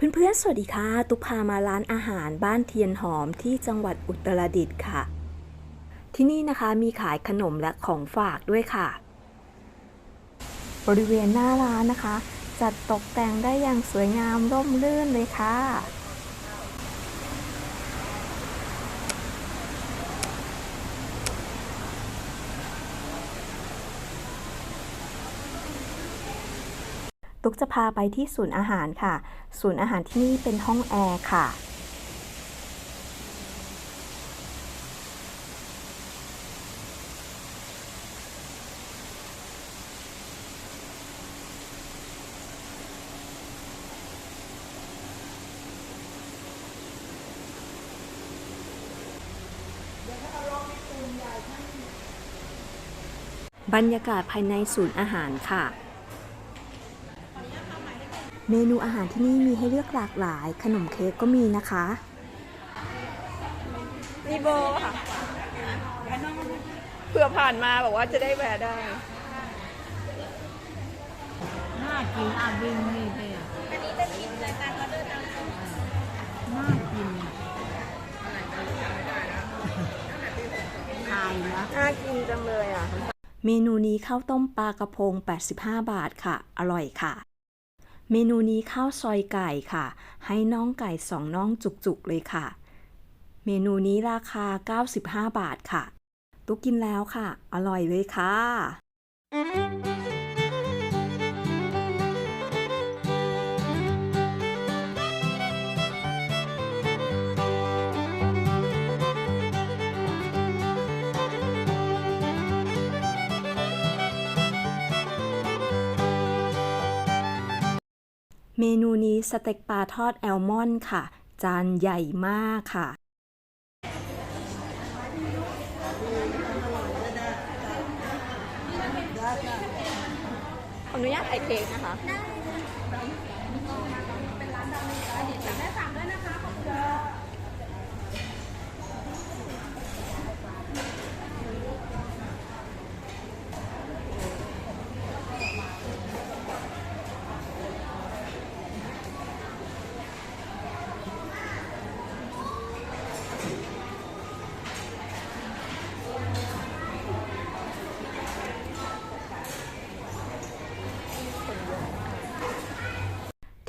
เพื่อนๆ สวัสดีค่ะ ตุกพามาร้านอาหารบ้านเทียนหอมที่จังหวัดอุตรดิตถ์ค่ะ ที่นี่นะคะมีขายขนมและของฝากด้วยค่ะ บริเวณหน้าร้านนะคะ จัดตกแต่งได้อย่างสวยงามร่มรื่นเลยค่ะ ตุ๊กจะพาไปที่ศูนย์อาหารค่ะ ศูนย์อาหารที่นี่เป็นห้องแอร์ค่ะบรรยากาศภายในศูนย์อาหารค่ะ เมนูอาหารที่นี่มีให้เลือกหลากหลาย ขนมเค้กก็มีนะคะมีโบค่ะ เผื่อผ่านมาบอกว่าจะได้แวะได้ น่ากินอาบินนี่เลยอะอันนี้จะกินรายการออเดอร์ตามน่ากินอะทายนะน่ากินจังเลยอะ เมนูนี้ข้าวต้มปลากระพง 85 บาทค่ะ อร่อยค่ะ เมนูนี้ข้าวซอยไก่ค่ะ ให้น้องไก่สองน้องจุกๆเลยค่ะ เมนูนี้ราคา 95 บาทค่ะ ตุ๊กกินแล้วค่ะ อร่อยเลยค่ะ เมนูนี้สเต็กปลาทอดแอลมอนค่ะ จานใหญ่มากค่ะ ขออนุญาตไอเค้กนะคะ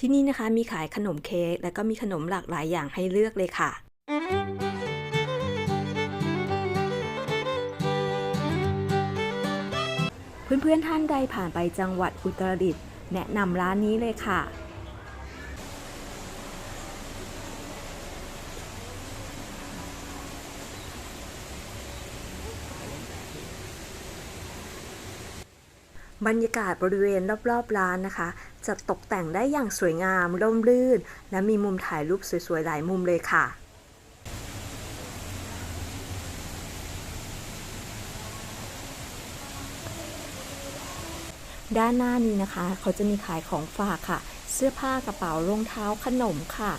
ที่นี่นะคะมีขายขนมเค้กและก็มีขนมหลากหลายอย่างให้เลือกเลยค่ะ เพื่อนๆท่านใดผ่านไปจังหวัดอุตรดิตถ์แนะนำร้านนี้เลยค่ะ บรรยากาศบริเวณรอบๆร้านนะคะ จะตกแต่งได้อย่างสวยงามร่มรื่น และมีมุมถ่ายรูปสวยๆ หลายมุมเลยค่ะด้านหน้านี้นะคะ เขาจะมีขายของฝากค่ะ เสื้อผ้ากระเป๋ารองเท้าขนมค่ะ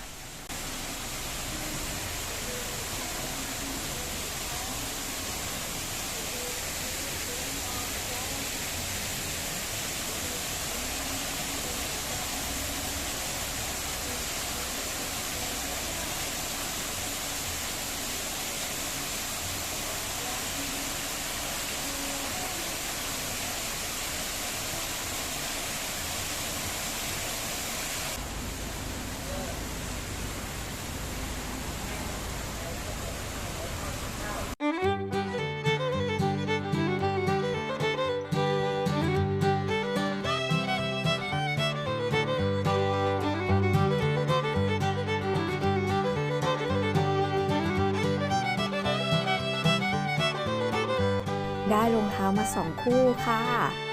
ได้รองเท้ามาสองคู่ค่ะ